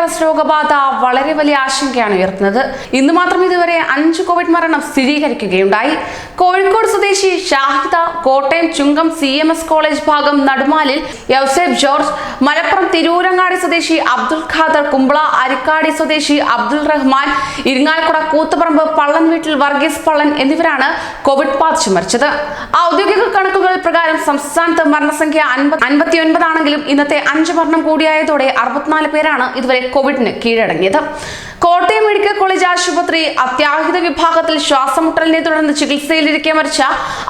Virus രോഗബാധ വളരെ വലിയ ആശങ്കയാണ് ഉയർത്തുന്നത്. ഇന്ന് മാത്രം ഇതുവരെ അഞ്ച് കോവിഡ് മരണം സ്ഥിരീകരിക്കുകയുണ്ടായി. കോഴിക്കോട് സ്വദേശി Shahida Kottayam Chungam C M S college ഭാഗം നടുമാലിൽ യൗസേബ് ജോർജ് മലപ്പുറം തിരൂരങ്ങാടി സ്വദേശി അബ്ദുൽ ഖാദർ കുമ്പള അരിക്കാടി സ്വദേശി അബ്ദുൽ റഹ്മാൻ ഇരിങ്ങാലക്കുട കൂത്തുപറമ്പ് പള്ളൻ വീട്ടിൽ വർഗീസ് പള്ളൻ എന്നിവരാണ് കോവിഡ് ബാധിച്ചു മരിച്ചത്. ഔദ്യോഗിക കണക്കുകൾ പ്രകാരം സംസ്ഥാനത്ത് മരണസംഖ്യ അൻപത്തി അൻപത്തിയൊൻപതാണെങ്കിലും ഇന്നത്തെ അഞ്ച് മരണം കൂടിയായതോടെ അറുപത്തിനാല് പേരാണ് ഇതുവരെ കോവിഡിന് കീഴടങ്ങിയത്. കോട്ടയം മെഡിക്കൽ കോളേജ് ആശുപത്രി അത്യാഹിത വിഭാഗത്തിൽ ശ്വാസമുട്ടലിനെ തുടർന്ന് ചികിത്സയിലിരിക്കെ മരിച്ച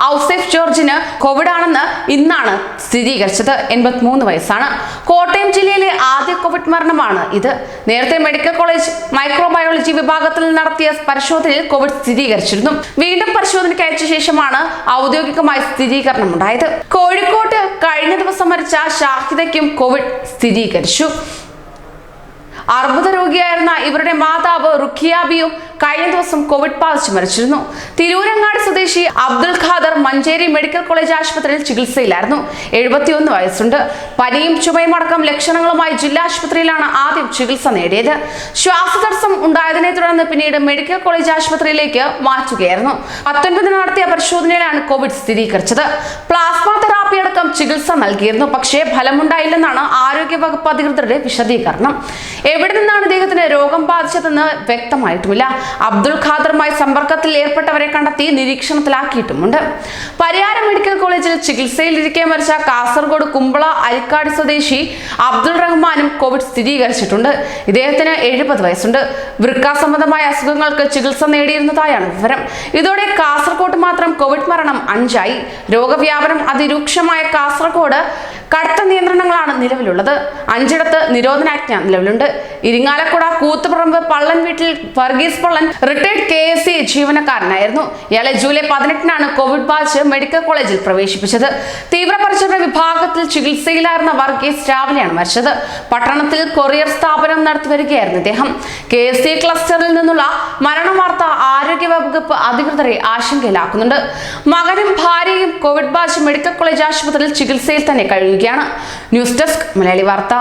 ഔസേഫ് ജോർജിന് കോവിഡ് ആണെന്ന് ഇന്നാണ് സ്ഥിരീകരിച്ചത്. എൺപത്തിമൂന്ന് വയസ്സാണ്. കോട്ടയം ജില്ലയിലെ ആദ്യ കോവിഡ് മരണമാണ് ഇത്. നേരത്തെ മെഡിക്കൽ കോളേജ് മൈക്രോബയോളജി വിഭാഗത്തിൽ നടത്തിയ പരിശോധനയിൽ കോവിഡ് സ്ഥിരീകരിച്ചിരുന്നു. വീണ്ടും പരിശോധനയ്ക്ക് അയച്ച ശേഷമാണ് ഔദ്യോഗികമായി സ്ഥിരീകരണം ഉണ്ടായത് കോഴിക്കോട്ട് കഴിഞ്ഞ ദിവസം മരിച്ച ഷാഹിദയ്ക്കും കോവിഡ് സ്ഥിരീകരിച്ചു. അർബുദ രോഗിയായിരുന്ന ഇവരുടെ മാതാവ് റുഖിയാബിയും കഴിഞ്ഞ ദിവസം കോവിഡ് ബാധിച്ച് മരിച്ചിരുന്നു. തിരൂരങ്ങാട് സ്വദേശി അബ്ദുൽ ഖാദർ മഞ്ചേരി മെഡിക്കൽ കോളേജ് ആശുപത്രിയിൽ ചികിത്സയിലായിരുന്നു. എഴുപത്തിയൊന്ന് വയസ്സുണ്ട്. പനിയും ചുമയും അടക്കം ലക്ഷണങ്ങളുമായി ജില്ലാ ആശുപത്രിയിലാണ് ആദ്യം ചികിത്സ നേടിയത്. ശ്വാസതടസ്സം ഉണ്ടായതിനെ തുടർന്ന് പിന്നീട് മെഡിക്കൽ കോളേജ് ആശുപത്രിയിലേക്ക് മാറ്റുകയായിരുന്നു. പത്തൊൻപതിന് നടത്തിയ പരിശോധനയിലാണ് കോവിഡ് സ്ഥിരീകരിച്ചത്. പ്ലാസ്മ അടക്കം ചികിത്സ നൽകിയിരുന്നു. പക്ഷേ ഫലമുണ്ടായില്ലെന്നാണ് ആരോഗ്യ വകുപ്പ് അധികൃതരുടെ വിശദീകരണം. എവിടെ നിന്നാണ് ഇദ്ദേഹത്തിന് രോഗം ബാധിച്ചതെന്ന് വ്യക്തമായിട്ടുമില്ല. അബ്ദുൾ ഖാദറുമായി സമ്പർക്കത്തിൽ ഏർപ്പെട്ടവരെ കണ്ടെത്തി നിരീക്ഷണത്തിലാക്കിയിട്ടുമുണ്ട്. പരിയാര മെഡിക്കൽ കോളേജിൽ ചികിത്സയിലിരിക്കെ മരിച്ച കാസർഗോഡ് കുമ്പള അരിക്കാട് സ്വദേശി അബ്ദുൾ റഹ്മാനും കോവിഡ് സ്ഥിരീകരിച്ചിട്ടുണ്ട്. ഇദ്ദേഹത്തിന് എഴുപത് വയസ്സുണ്ട്. വൃക്ക സംബന്ധമായ അസുഖങ്ങൾക്ക് ചികിത്സ നേടിയിരുന്നതായാണ് വിവരം. ഇതോടെ കാസർഗോഡ് മാത്രം കോവിഡ് മരണം അഞ്ചായി. രോഗവ്യാപനം അതിരൂക്ഷമായ കാസർഗോഡ് കടുത്ത നിയന്ത്രണങ്ങളാണ് നിലവിലുള്ളത്. അഞ്ചിടത്ത് നിരോധനാജ്ഞ നിലവിലുണ്ട്. ഇരിങ്ങാലക്കുട കൂത്തുപറമ്പ് പള്ളൻ വീട്ടിൽ Varghese Pallan retired K S C ജീവനക്കാരനായിരുന്നു. ഇയാളെ ജൂലൈ പതിനെട്ടിനാണ് കോവിഡ് ബാധിച്ച് മെഡിക്കൽ കോളേജിൽ പ്രവേശിപ്പിച്ചത്. തീവ്രപരിചരണ വിഭാഗത്തിൽ ചികിത്സയിലായിരുന്ന വർഗീസ് രാവിലെയാണ് മരിച്ചത്. പട്ടണത്തിൽ കൊറിയർ സ്ഥാപനം നടത്തി വരികയായിരുന്നു ഇദ്ദേഹം. കെ എസ് സി ക്ലസ്റ്ററിൽ നിന്നുള്ള മരണവാർത്ത ആരോഗ്യ വകുപ്പ് അധികൃതരെ ആശങ്കയിലാക്കുന്നുണ്ട്. മകനും ഭാര്യയും കോവിഡ് ബാധിച്ച് മെഡിക്കൽ കോളേജ് ആശുപത്രിയിൽ ചികിത്സയിൽ തന്നെ കഴിയുകയാണ്. ന്യൂസ് ഡെസ്ക് മലയാളി വാർത്ത.